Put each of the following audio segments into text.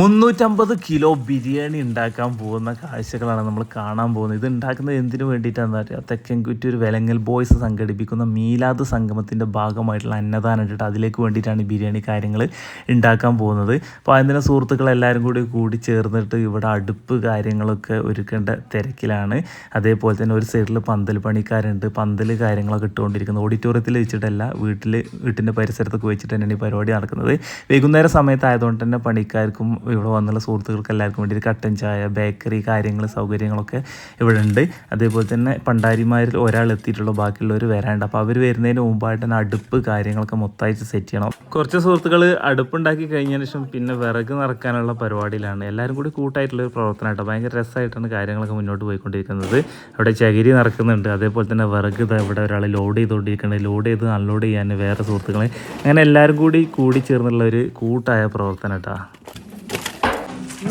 മുന്നൂറ്റമ്പത് കിലോ ബിരിയാണി ഉണ്ടാക്കാൻ പോകുന്ന കാഴ്ചകളാണ് നമ്മൾ കാണാൻ പോകുന്നത്. ഇത് ഉണ്ടാക്കുന്നത് എന്തിനു വേണ്ടിയിട്ടാണെന്ന് അറിയാം? ഒരു വെലങ്ങൽ ബോയ്സ് സംഘടിപ്പിക്കുന്ന മീലാദ് സംഗമത്തിന്റെ ഭാഗമായിട്ടുള്ള അന്നദാനം ഇട്ടിട്ട് അതിലേക്ക് വേണ്ടിയിട്ടാണ് ഈ ബിരിയാണി കാര്യങ്ങൾ ഉണ്ടാക്കാൻ പോകുന്നത്. അപ്പോൾ അതിന് സുഹൃത്തുക്കൾ എല്ലാവരും കൂടി കൂടി ചേർന്നിട്ട് ഇവിടെ അടുപ്പ് കാര്യങ്ങളൊക്കെ ഒരുക്കേണ്ട തിരക്കിലാണ്. അതേപോലെ തന്നെ ഒരു സൈഡിൽ പന്തൽ പണിക്കാരുണ്ട്. പന്തൽ കാര്യങ്ങളൊക്കെ ഇട്ടുകൊണ്ടിരിക്കുന്നത് ഓഡിറ്റോറിയത്തിൽ വെച്ചിട്ടല്ല വീട്ടിൽ വീട്ടിന്റെ പരിസരത്തൊക്കെ വെച്ചിട്ട് തന്നെയാണ് ഈ പരിപാടി നടക്കുന്നത്. വൈകുന്നേരം സമയത്തായതുകൊണ്ട് തന്നെ പണിക്കാർക്കും ഇവിടെ വന്നുള്ള സുഹൃത്തുക്കൾക്ക് എല്ലാവർക്കും വേണ്ടി ഒരു കട്ടൻ ചായ ബേക്കറി കാര്യങ്ങൾ സൗകര്യങ്ങളൊക്കെ ഇവിടെ ഉണ്ട് അതേപോലെ തന്നെ പണ്ടാരിമാരിൽ ഒരാൾ എത്തിയിട്ടുള്ള ബാക്കിയുള്ളവർ വരാണ്ട് അപ്പോൾ അവർ വരുന്നതിന് മുമ്പായിട്ട് തന്നെ അടുപ്പ് കാര്യങ്ങളൊക്കെ മൊത്തമായിട്ട് സെറ്റ് ചെയ്യണം. കുറച്ച് സുഹൃത്തുക്കൾ അടുപ്പുണ്ടാക്കി കഴിഞ്ഞതിന് ശേഷം പിന്നെ വിറക് നിറക്കാനുള്ള പരിപാടിയിലാണ്. എല്ലാവരും കൂടി കൂട്ടായിട്ടുള്ള ഒരു പ്രവർത്തനമായിട്ട് ഭയങ്കര രസമായിട്ടാണ് കാര്യങ്ങളൊക്കെ മുന്നോട്ട് പോയിക്കൊണ്ടിരിക്കുന്നത്. അവിടെ ചകിരി നിറക്കുന്നുണ്ട്. അതേപോലെ തന്നെ വിറക് ഇവിടെ ഒരാൾ ലോഡ് ചെയ്തുകൊണ്ടിരിക്കുന്നത് ലോഡ് ചെയ്ത് അൺലോഡ് ചെയ്യാൻ വേറെ സുഹൃത്തുക്കളെ. അങ്ങനെ എല്ലാവരും കൂടി കൂടി ചേർന്നുള്ള ഒരു കൂട്ടായ പ്രവർത്തനം കേട്ടോ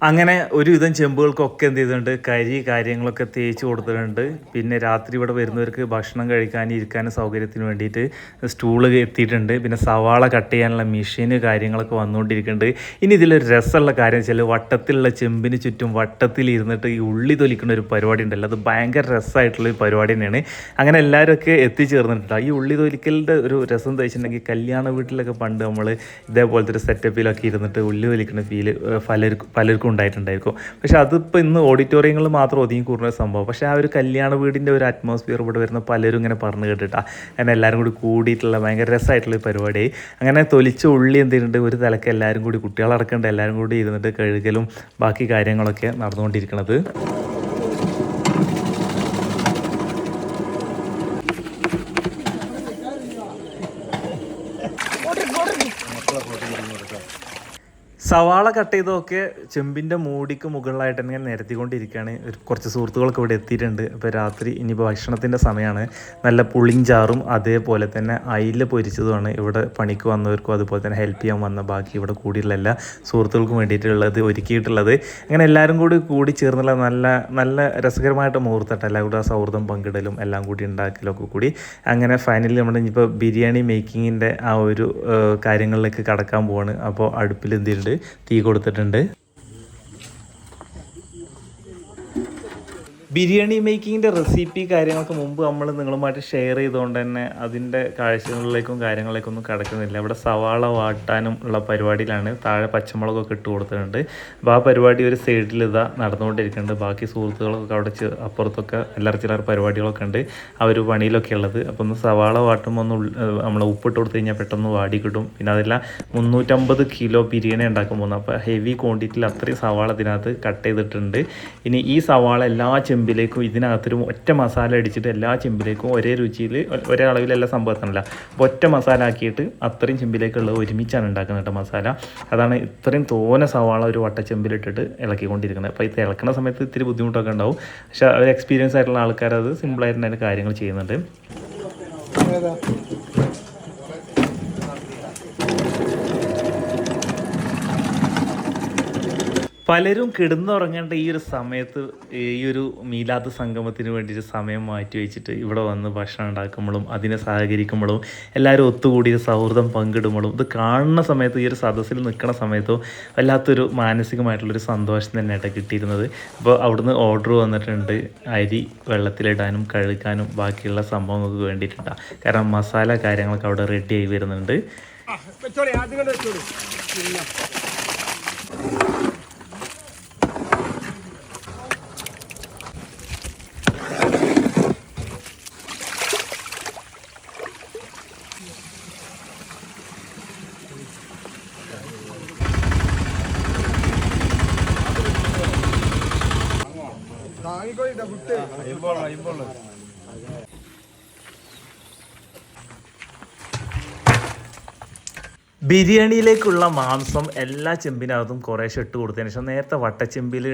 അങ്ങനെ ഒരുവിധം ചെമ്പുകൾക്കൊക്കെ എന്ത് ചെയ്തിട്ടുണ്ട്? കരി കാര്യങ്ങളൊക്കെ തേച്ച് കൊടുത്തിട്ടുണ്ട്. പിന്നെ രാത്രി ഇവിടെ വരുന്നവർക്ക് ഭക്ഷണം കഴിക്കാനും ഇരിക്കാനും സൗകര്യത്തിന് വേണ്ടിയിട്ട് സ്റ്റൂൾ എത്തിയിട്ടുണ്ട്. പിന്നെ സവാള കട്ട് ചെയ്യാനുള്ള മെഷീന് കാര്യങ്ങളൊക്കെ വന്നുകൊണ്ടിരിക്കുന്നുണ്ട്. ഇനി ഇതിലൊരു രസമുള്ള കാര്യം വെച്ചാൽ വട്ടത്തിലുള്ള ചെമ്പിന് ചുറ്റും വട്ടത്തിൽ ഇരുന്നിട്ട് ഈ ഉള്ളി തൊലിക്കുന്ന ഒരു പരിപാടി ഉണ്ടല്ലോ. അത് ഭയങ്കര രസമായിട്ടുള്ള ഒരു പരിപാടി തന്നെയാണ്. അങ്ങനെ എല്ലാവരും ഒക്കെ എത്തിച്ചേർന്നിട്ടുണ്ട്? ഈ ഉള്ളി തൊലിക്കലിന്റെ ഒരു രസം എന്താ വെച്ചിട്ടുണ്ടെങ്കിൽ കല്യാണ വീട്ടിലൊക്കെ പണ്ട് നമ്മൾ ഇതേപോലത്തെ ഒരു സെറ്റപ്പിലൊക്കെ ഇരുന്നിട്ട് ഉള്ളി തൊലിക്കുന്ന ഫീൽ പലർക്കും പലർക്കും ഉണ്ടായിട്ടുണ്ടായിരിക്കും. പക്ഷെ അതിപ്പോൾ ഇന്ന് ഓഡിറ്റോറിയങ്ങളിൽ മാത്രം ഒതുങ്ങി കൂടുന്ന സംഭവം. പക്ഷേ ആ ഒരു കല്യാണ വീടിന്റെ ഒരു അറ്റ്മോസ്ഫിയർ ഇവിടെ വരുന്ന പലരും ഇങ്ങനെ പറഞ്ഞു കേട്ടിട്ടാ. അങ്ങനെ എല്ലാവരും കൂടി കൂടിയിട്ടുള്ള ഭയങ്കര രസമായിട്ടുള്ള പരിപാടി. അങ്ങനെ തൊലിച്ച ഉള്ളി എന്ത് ചെയ്യുന്നുണ്ട് ഒരു തലക്ക് എല്ലാവരും കൂടി കുട്ടികളടക്കേണ്ട എല്ലാവരും കൂടി ഇരുന്നിട്ട് കഴുകലും ബാക്കി കാര്യങ്ങളൊക്കെ നടന്നുകൊണ്ടിരിക്കുന്നത് സവാള കട്ട് ചെയ്തൊക്കെ ചെമ്പിന്റെ മൂടിക്ക് മുകളിലായിട്ട് ഇങ്ങനെ നിരത്തിക്കൊണ്ടിരിക്കുകയാണ്. കുറച്ച് സുഹൃത്തുക്കളൊക്കെ ഇവിടെ എത്തിയിട്ടുണ്ട്. ഇപ്പോൾ രാത്രി ഇനിയിപ്പോൾ ഭക്ഷണത്തിന്റെ സമയമാണ്. നല്ല പുളിഞ്ചാറും അതേപോലെ തന്നെ അയില പൊരിച്ചതുമാണ് ഇവിടെ പണിക്ക് വന്നവർക്കും അതുപോലെ തന്നെ ഹെൽപ്പ് ചെയ്യാൻ വന്ന ബാക്കി ഇവിടെ കൂടിയുള്ള എല്ലാ സുഹൃത്തുക്കൾക്കും വേണ്ടിയിട്ടുള്ളത് ഒരുക്കിയിട്ടുള്ളത്. അങ്ങനെ എല്ലാവരും കൂടി കൂടി ചേർന്നുള്ള നല്ല നല്ല രസകരമായിട്ട് മുഹൂർത്തമായിട്ട് എല്ലാവരും കൂടി ആ സൗഹൃദം പങ്കിടലും എല്ലാം കൂടി ഉണ്ടാക്കലും ഒക്കെ കൂടി അങ്ങനെ ഫൈനലി നമ്മുടെ ഇനിയിപ്പോൾ ബിരിയാണി മേക്കിങ്ങിന്റെ ആ ഒരു കാര്യങ്ങളിലേക്ക് കടക്കാൻ പോവാണ്. അപ്പോൾ അടുപ്പിൽ എന്ത് ചെയ്തിട്ടുണ്ട് തീ കൊടുത്തിട്ടുണ്ട്. ബിരിയാണി മേക്കിങ്ങിന്റെ റെസിപ്പി കാര്യങ്ങൾക്ക് മുമ്പ് നമ്മൾ നിങ്ങളുമായിട്ട് ഷെയർ ചെയ്തുകൊണ്ട് തന്നെ അതിന്റെ കാഴ്ചകളിലേക്കും കാര്യങ്ങളിലേക്കും ഒന്നും കിടക്കുന്നില്ല. ഇവിടെ സവാള വാട്ടാനും ഉള്ള പരിപാടിയിലാണ്. താഴെ പച്ചമുളകൊക്കെ ഇട്ട് കൊടുത്തിട്ടുണ്ട്. അപ്പോൾ ആ പരിപാടി ഒരു സൈഡിൽ ഇതാ നടന്നുകൊണ്ടിരിക്കുന്നുണ്ട്. ബാക്കി സുഹൃത്തുക്കളൊക്കെ അവിടെ അപ്പുറത്തൊക്കെ എല്ലാവരും ചിലർ പരിപാടികളൊക്കെ ഉണ്ട്. ആ ഒരു പണിയിലൊക്കെ ഉള്ളത്. അപ്പോൾ ഒന്ന് സവാള വാട്ടുമ്പോൾ ഒന്ന് നമ്മൾ ഉപ്പിട്ട് കൊടുത്തു കഴിഞ്ഞാൽ പെട്ടെന്ന് വാടി കിട്ടും. പിന്നെ അതെല്ലാം മുന്നൂറ്റമ്പത് കിലോ ബിരിയാണി ഉണ്ടാക്കാൻ അപ്പോൾ ഹെവി ക്വാണ്ടിറ്റിയിൽ അത്രയും സവാള ഇതിനകത്ത് കട്ട് ചെയ്തിട്ടുണ്ട്. ഇനി ഈ സവാള എല്ലാ ചെമ്പിലേക്കും ഇതിനകത്തൊരു ഒറ്റ മസാല അടിച്ചിട്ട് എല്ലാ ചെമ്പിലേക്കും ഒരേ രുചിയിൽ ഒരേ അളവിൽ എല്ലാ സംഭവത്തിനല്ല അപ്പോൾ ഒറ്റ മസാല ആക്കിയിട്ട് അത്രയും ചെമ്പിലേക്കുള്ളത് ഒരുമിച്ചാണ് ഉണ്ടാക്കുന്നത് കേട്ടോ മസാല. അതാണ് ഇത്രയും തോനെ സവാള ഒരു വട്ട ചെമ്പിലിട്ടിട്ട് ഇളക്കിക്കൊണ്ടിരിക്കുന്നത്. അപ്പോൾ ഇത് ഇളക്കുന്ന സമയത്ത് ഇത്തിരി ബുദ്ധിമുട്ടൊക്കെ ഉണ്ടാവും. പക്ഷേ ഒരു എക്സ്പീരിയൻസ് ആയിട്ടുള്ള ആൾക്കാരത് സിമ്പിളായിട്ട് തന്നെ കാര്യങ്ങൾ ചെയ്യുന്നുണ്ട്. പലരും കിടന്നുറങ്ങേണ്ട ഈ ഒരു സമയത്ത് ഈ ഒരു മീലാത്ത സംഗമത്തിന് വേണ്ടിയിട്ട് സമയം മാറ്റി വെച്ചിട്ട് ഇവിടെ വന്ന് ഭക്ഷണം ഉണ്ടാക്കുമ്പോഴും അതിനെ സഹകരിക്കുമ്പോഴും എല്ലാവരും ഒത്തുകൂടി സൗഹൃദം പങ്കിടുമ്പോഴും ഇത് കാണുന്ന സമയത്ത് ഈ ഒരു സദസ്സിൽ നിൽക്കുന്ന സമയത്തോ വല്ലാത്തൊരു മാനസികമായിട്ടുള്ളൊരു സന്തോഷം തന്നെയായിട്ട് കിട്ടിയിരുന്നത്. അപ്പോൾ അവിടുന്ന് ഓർഡർ വന്നിട്ടുണ്ട്. അരി വെള്ളത്തിലിടാനും കഴുകാനും ബാക്കിയുള്ള സംഭവങ്ങൾക്ക് വേണ്ടിയിട്ടുണ്ടാകും കാരണം മസാല കാര്യങ്ങളൊക്കെ അവിടെ റെഡി ആയി വരുന്നുണ്ട്. ബിരിയാണിയിലേക്കുള്ള മാംസം എല്ലാ ചെമ്പിനകത്തും കുറേശ്ശെ ഇട്ട് കൊടുത്തതിന് ശേഷം നേരത്തെ വട്ടച്ചെമ്പിൽ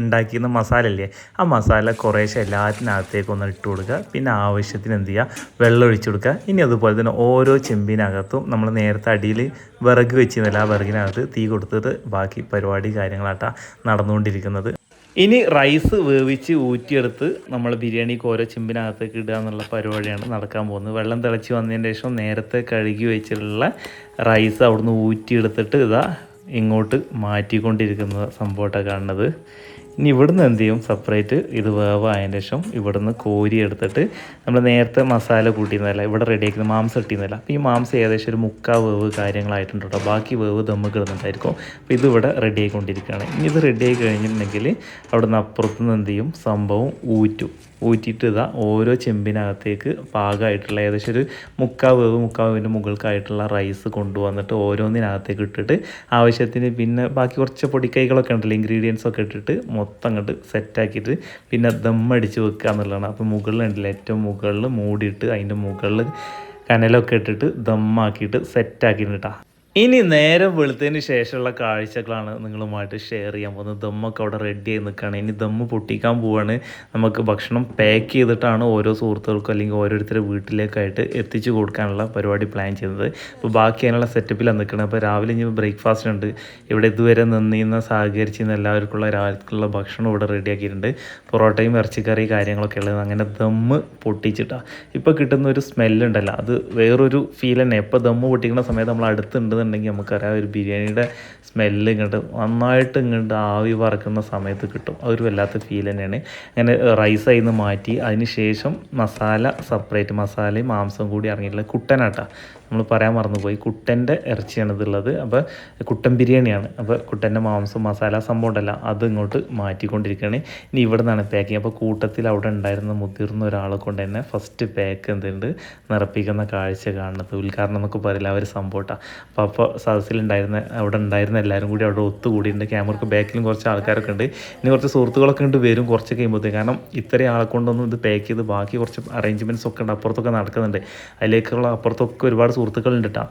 ഉണ്ടാക്കിയിരുന്ന മസാല ഇല്ലേ? ആ മസാല കുറേശ്ശെ എല്ലാത്തിനകത്തേക്ക് ഒന്ന് ഇട്ട് കൊടുക്കുക. പിന്നെ ആവശ്യത്തിന് എന്ത് ചെയ്യുക? വെള്ളം ഒഴിച്ചു കൊടുക്കുക. ഇനി അതുപോലെ തന്നെ ഓരോ ചെമ്പിനകത്തും നമ്മൾ നേരത്തെ അടിയിൽ വിറക് വെച്ചിരുന്നില്ല ആ വിറകിനകത്ത് തീ കൊടുത്തിട്ട് ബാക്കി പരിപാടി കാര്യങ്ങളാട്ടാ നടന്നുകൊണ്ടിരിക്കുന്നത്. ഇനി റൈസ് വേവിച്ച് ഊറ്റിയെടുത്ത് നമ്മൾ ബിരിയാണിക്ക് ഓരോ ചെമ്പിനകത്തേക്ക് ഇടുക എന്നുള്ള പരിപാടിയാണ് നടക്കാൻ പോകുന്നത്. വെള്ളം തിളച്ച് വന്നതിന് ശേഷം നേരത്തെ കഴുകി വെച്ചിട്ടുള്ള റൈസ് അവിടുന്ന് ഊറ്റിയെടുത്തിട്ട് ഇതാ ഇങ്ങോട്ട് മാറ്റിക്കൊണ്ടിരിക്കുന്ന സംഭവമായിട്ടാണ് കാണുന്നത്. ഇനി ഇവിടുന്ന് എന്ത് ചെയ്യും? സെപ്പറേറ്റ് ഇത് വേവായതിന് ശേഷം ഇവിടുന്ന് കോരി എടുത്തിട്ട് നമ്മൾ നേരത്തെ മസാല കൂട്ടിയിരുന്നതല്ല? ഇവിടെ റെഡിയാക്കുന്ന മാംസം ഇട്ടിരുന്നില്ല അപ്പോൾ ഈ മാംസം ഏകദേശം ഒരു മുക്കാ വേവ് കാര്യങ്ങളായിട്ടുണ്ട് കേട്ടോ. ബാക്കി വേവ് ദമ്മ് കിടന്നിട്ടായിരിക്കും. അപ്പോൾ ഇതിവിടെ റെഡി ആയിക്കൊണ്ടിരിക്കുകയാണ്. ഇനി ഇത് റെഡി ആയി കഴിഞ്ഞിട്ടുണ്ടെങ്കിൽ അവിടുന്ന് അപ്പുറത്തുനിന്ന് എന്ത് ചെയ്യും? സംഭവം ഊറ്റും. ഊറ്റിയിട്ട് ഇതാ ഓരോ ചെമ്പിനകത്തേക്ക് പാകമായിട്ടുള്ള ഏകദേശം ഒരു മുക്കാ വേവ് മുക്കാ വേവിന്റെ മുകൾക്കായിട്ടുള്ള റൈസ് കൊണ്ടുവന്നിട്ട് ഓരോന്നിനകത്തേക്ക് ഇട്ടിട്ട് ആവശ്യത്തിന് പിന്നെ ബാക്കി കുറച്ച് പൊടിക്കൈകളൊക്കെ ഉണ്ടല്ലോ ഇൻഗ്രീഡിയൻസ് ഒക്കെ ഇട്ടിട്ട് മൊത്തം അങ്ങോട്ട് സെറ്റാക്കിയിട്ട് പിന്നെ ദമ്മടിച്ച് വെക്കുക എന്നുള്ളതാണ്. അപ്പോൾ മുകളിലുണ്ടല്ലോ ഏറ്റവും മുകളിൽ മൂടിയിട്ട് അതിന്റെ മുകളിൽ കനലൊക്കെ ഇട്ടിട്ട് ദമ്മാക്കിയിട്ട് സെറ്റാക്കിയിട്ടാ ഇനി നേരം വെളുത്തതിന് ശേഷമുള്ള കാഴ്ചകളാണ് നിങ്ങളുമായിട്ട് ഷെയർ ചെയ്യാൻ പോകുന്നത്. ദമ്മൊക്കെ അവിടെ റെഡി ആയി നിൽക്കുകയാണ്. ഇനി ദമ്മ് പൊട്ടിക്കാൻ പോവാണ്. നമുക്ക് ഭക്ഷണം പാക്ക് ചെയ്തിട്ടാണ് ഓരോ സുഹൃത്തുക്കൾക്കും അല്ലെങ്കിൽ ഓരോരുത്തരുടെ വീട്ടിലേക്കായിട്ട് എത്തിച്ചു കൊടുക്കാനുള്ള പരിപാടി പ്ലാൻ ചെയ്യുന്നത്. അപ്പോൾ ബാക്കി അതിനുള്ള സെറ്റപ്പിലാണ് നിൽക്കുന്നത് അപ്പോൾ രാവിലെ ഇനി ബ്രേക്ക്ഫാസ്റ്റ് ഉണ്ട്. ഇവിടെ ഇതുവരെ നിന്നിരുന്ന സഹകരിച്ചിരുന്ന എല്ലാവർക്കുള്ള രാവിലെ ഭക്ഷണം ഇവിടെ റെഡിയാക്കിയിട്ടുണ്ട് പൊറോട്ടയും ഇറച്ചിക്കറി കാര്യങ്ങളൊക്കെ ഉള്ളത്. അങ്ങനെ ദമ്മ് പൊട്ടിച്ചിട്ടാണ് ഇപ്പോൾ കിട്ടുന്ന ഒരു സ്മെല്ലുണ്ടല്ലോ അത് വേറൊരു ഫീൽ തന്നെ. എപ്പോൾ ദമ്മ് പൊട്ടിക്കുന്ന സമയത്ത് നമ്മൾ അടുത്തുണ്ടെന്നുണ്ടെങ്കിൽ നമുക്കറിയാം ഒരു ബിരിയാണിയുടെ സ്മെല്ല് ഇങ്ങോട്ട് നന്നായിട്ട് ഇങ്ങോട്ട് ആവി പറക്കുന്ന സമയത്ത് കിട്ടും. ഒരു വല്ലാത്ത ഫീൽ തന്നെയാണ്. അങ്ങനെ റൈസ് നിന്ന് മാറ്റി അതിന് ശേഷം മസാല സെപ്പറേറ്റ് മസാലയും മാംസം കൂടി ഇറങ്ങിയിട്ടുള്ള കുട്ടനാട്ട നമ്മൾ പറയാൻ മറന്നുപോയി. കുട്ടന്റെ ഇറച്ചിയാണ് ഇതുള്ളത് അപ്പോൾ കുട്ടൻ ബിരിയാണിയാണ്. അപ്പോൾ കുട്ടന്റെ മാംസം മസാല സംഭവം ഉണ്ടല്ല അത് ഇങ്ങോട്ട് മാറ്റിക്കൊണ്ടിരിക്കുകയാണ്. ഇനി ഇവിടെ നിന്നാണ് പാക്കിങ് അപ്പോൾ കൂട്ടത്തിൽ അവിടെ ഉണ്ടായിരുന്ന മുതിർന്ന ഒരാളെ കൊണ്ട് തന്നെ ഫസ്റ്റ് പാക്ക് എന്തുണ്ട്? നിറപ്പിക്കുന്ന കാഴ്ച കാണുന്നത്. ഉദ്ഘാടനം നമുക്ക് പറയില്ല അവർ സംഭവട്ടാണ് അപ്പോൾ അപ്പോൾ സദസ്സിലുണ്ടായിരുന്ന അവിടെ ഉണ്ടായിരുന്ന എല്ലാവരും കൂടി അവിടെ ഒത്തുകൂടിയിട്ടുണ്ട്. ക്യാമറക്ക് ബാക്കിലും കുറച്ച് ആൾക്കാരൊക്കെ ഉണ്ട്. ഇനി കുറച്ച് സുഹൃത്തുക്കളൊക്കെ ഉണ്ട് വരും കുറച്ച് കഴിയുമ്പോഴത്തേക്ക്. കാരണം ഇത്രയും ആളെ കൊണ്ടൊന്നും ഇത് പാക്ക് ചെയ്ത് ബാക്കി കുറച്ച് അറേഞ്ച്മെന്റ്സ് ഒക്കെ ഉണ്ട് അപ്പുറത്തൊക്കെ നടക്കുന്നുണ്ട്. അതിലേക്കുള്ള അപ്പുറത്തൊക്കെ ഒരുപാട് സുഹൃത്തുക്കളുണ്ട് കേട്ടോ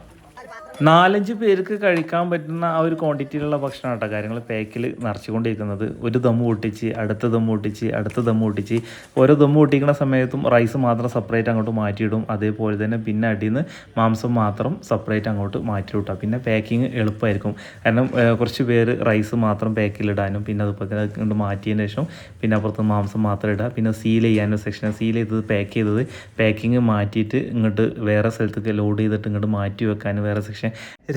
നാലഞ്ച് പേർക്ക് കഴിക്കാൻ പറ്റുന്ന ആ ഒരു ക്വാണ്ടിറ്റിയിലുള്ള ഭക്ഷണം കേട്ടോ കാര്യങ്ങൾ പാക്കിൽ നിറച്ചുകൊണ്ടിരിക്കുന്നത്. ഒരു ദമ്മ് പൊട്ടിച്ച് അടുത്ത ദമ്മ് പൊട്ടിച്ച് അടുത്ത ദമ്മ് പൊട്ടിച്ച് ഓരോ ദമ്മ് പൊട്ടിക്കുന്ന സമയത്തും റൈസ് മാത്രം സെപ്പറേറ്റ് അങ്ങോട്ട് മാറ്റിയിടും. അതേപോലെ തന്നെ പിന്നെ അടിയിൽ നിന്ന് മാംസം മാത്രം സെപ്പറേറ്റ് അങ്ങോട്ട് മാറ്റി കേട്ടോ. പിന്നെ പാക്കിങ് എളുപ്പമായിരിക്കും. കാരണം കുറച്ച് പേര് റൈസ് മാത്രം പാക്കിലിടാനും പിന്നെ അതുപോലെ അതുകൊണ്ട് മാറ്റിയതിന് ശേഷം പിന്നെ അപ്പുറത്ത് മാംസം മാത്രം ഇടുക. പിന്നെ സീൽ ചെയ്യാനും സെക്ഷൻ സീൽ ചെയ്തത് പാക്ക് ചെയ്തത് പാക്കിങ് മാറ്റിയിട്ട് ഇങ്ങോട്ട് വേറെ സ്ഥലത്തേക്ക് ലോഡ് ചെയ്തിട്ട് ഇങ്ങോട്ട് മാറ്റി വെക്കാനും വേറെ സെക്ഷൻ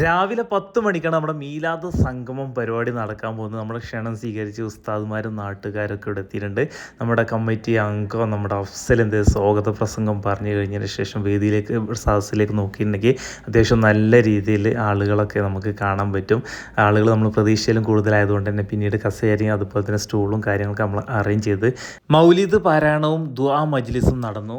രാവിലെ പത്ത് മണിക്കാണ് നമ്മുടെ മീലാദ് സംഗമം പരിപാടി നടക്കാൻ പോകുന്നത്. നമ്മുടെ ക്ഷണം സ്വീകരിച്ച് ഉസ്താദുമാരും നാട്ടുകാരൊക്കെ ഇവിടെ എത്തിയിട്ടുണ്ട്. നമ്മുടെ കമ്മിറ്റി അംഗം നമ്മുടെ അഫ്സൽ എന്ത് സ്വാഗത പ്രസംഗം പറഞ്ഞു കഴിഞ്ഞതിന് ശേഷം വേദിയിലേക്ക് സദസ്സിലേക്ക് നോക്കിയിട്ടുണ്ടെങ്കിൽ അത്യാവശ്യം നല്ല രീതിയിൽ ആളുകളൊക്കെ നമുക്ക് കാണാൻ പറ്റും. ആളുകൾ നമ്മൾ പ്രതീക്ഷയിലും കൂടുതലായതുകൊണ്ട് തന്നെ പിന്നീട് കസേരയും അതുപോലെ തന്നെ സ്റ്റൂളും കാര്യങ്ങളൊക്കെ നമ്മൾ അറേഞ്ച് ചെയ്ത് മൗലീദ് പാരായണവും ദ്വാ മജ്ലിസും നടന്നു.